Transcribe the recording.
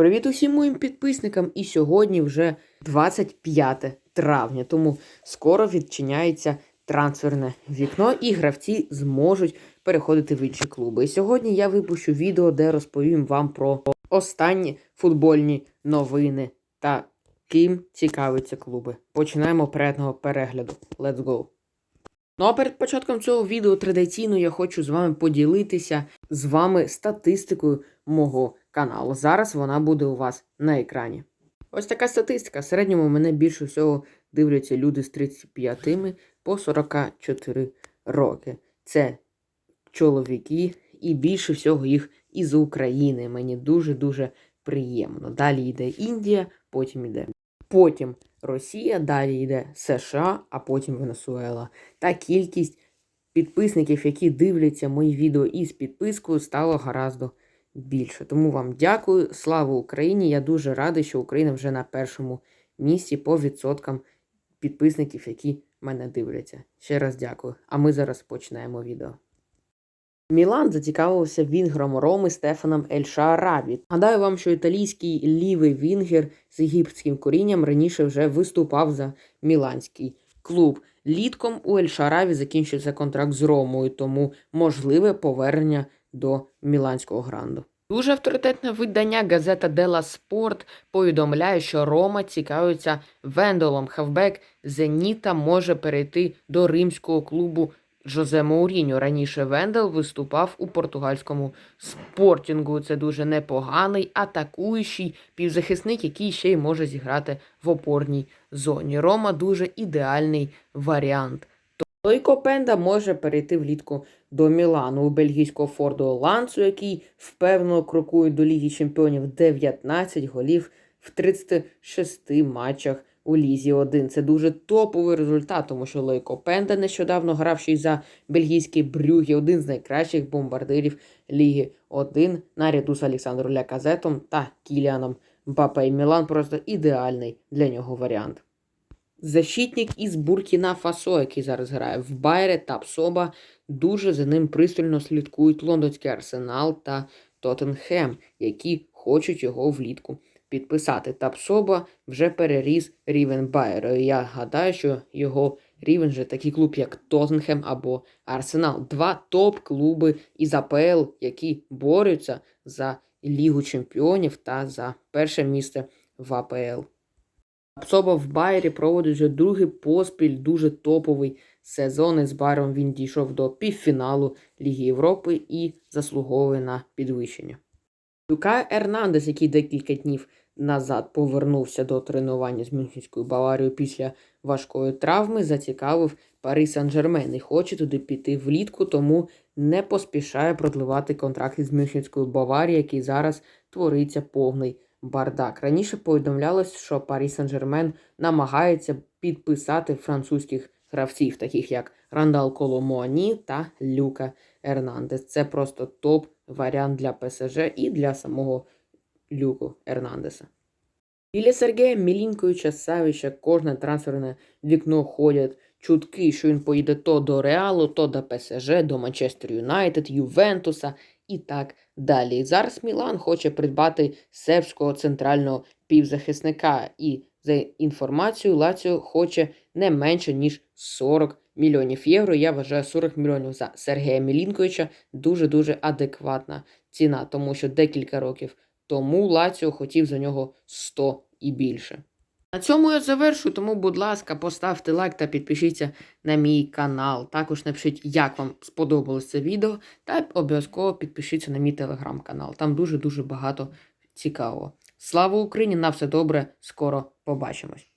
Привіт усім моїм підписникам! І сьогодні вже 25 травня, тому скоро відчиняється трансферне вікно, і гравці зможуть переходити в інші клуби. І сьогодні я випущу відео, де розповім вам про останні футбольні новини та ким цікавляться клуби. Починаємо передного перегляду. Let's go! Ну а перед початком цього відео традиційно я хочу з вами поділитися з вами статистикою мого каналу. Зараз вона буде у вас на екрані. Ось така статистика. В середньому мене більше всього дивляться люди з 35 по 44 роки. Це чоловіки, і більше всього їх із України. Мені дуже-дуже приємно. Далі йде Індія, потім йде. Потім Росія, далі йде США, а потім Венесуела. Та кількість підписників, які дивляться мої відео із підпискою, стало гораздо більше. Тому вам дякую. Слава Україні! Я дуже радий, що Україна вже на першому місці по відсоткам підписників, які мене дивляться. Ще раз дякую. А ми зараз починаємо відео. Мілан зацікавився вінгером Роми Стефаном Ельшарабі. Гадаю вам, що італійський лівий вінгер з єгипетським корінням раніше вже виступав за міланський клуб. Літком у Ельшараві закінчився контракт з Ромою, тому можливе повернення до міланського гранду. Дуже авторитетне видання газета Дела Спорт повідомляє, що Рома цікавиться Вендолом. Хавбек Зеніта може перейти до римського клубу Жозе Моуріньо. Раніше Вендел виступав у португальському спортінгу. Це дуже непоганий атакуючий півзахисник, який ще й може зіграти в опорній зоні. Рома дуже ідеальний варіант. Лойко Пенда може перейти влітку до Мілану у бельгійського Фордо Лансу, який впевнено крокує до Ліги Чемпіонів 19 голів в 36 матчах у Лізі 1. Це дуже топовий результат, тому що Лойко Пенда нещодавно грав за бельгійський Брюгі, один з найкращих бомбардирів Ліги 1 наряду з Олександром Ляказетом та Кіліаном Мбапе. І Мілан просто ідеальний для нього варіант. Защитник із Буркіна Фасо, який зараз грає в Байре та Псоба, дуже за ним пристально слідкують лондонський арсенал та Тоттенхем, які хочуть його влітку підписати. Тапсоба вже переріс рівень Байера. Я гадаю, що його рівень вже такий клуб, як Тоттенхем або Арсенал. Два топ-клуби із АПЛ, які борються за Лігу Чемпіонів та за перше місце в АПЛ. Псоба в Байері проводить вже другий поспіль дуже топовий сезон. І з Байером він дійшов до півфіналу Ліги Європи і заслуговує на підвищення. Люка Ернандес, який декілька днів назад повернувся до тренування з Мюнхенською Баварією після важкої травми, зацікавив Пари Сан-Жермен і хоче туди піти влітку, тому не поспішає продливати контракт із Мюнхенською Баварією, який зараз твориться повний бардак. Раніше повідомлялось, що Парі Сан-Жермен намагається підписати французьких гравців, таких як Рандал Коломуані та Люка Ернандес. Це просто топ варіант для ПСЖ і для самого Люку Ернандеса. Біля Сергія Мілінковича Савіча кожне трансферне вікно ходять чутки, що він поїде то до Реалу, то до ПСЖ, до Манчестер Юнайтед, Ювентуса і так далі. Зараз Мілан хоче придбати сербського центрального півзахисника. І за інформацією, Лаціо хоче не менше, ніж 40 мільйонів євро. Я вважаю 40 мільйонів за Сергія Мілінковича дуже-дуже адекватна ціна, тому що декілька років тому Лаціо хотів за нього 100 і більше. На цьому я завершу, тому, будь ласка, поставте лайк та підпишіться на мій канал. Також напишіть, як вам сподобалось це відео, та обов'язково підпишіться на мій телеграм-канал. Там дуже-дуже багато цікавого. Слава Україні! На все добре! Скоро побачимось!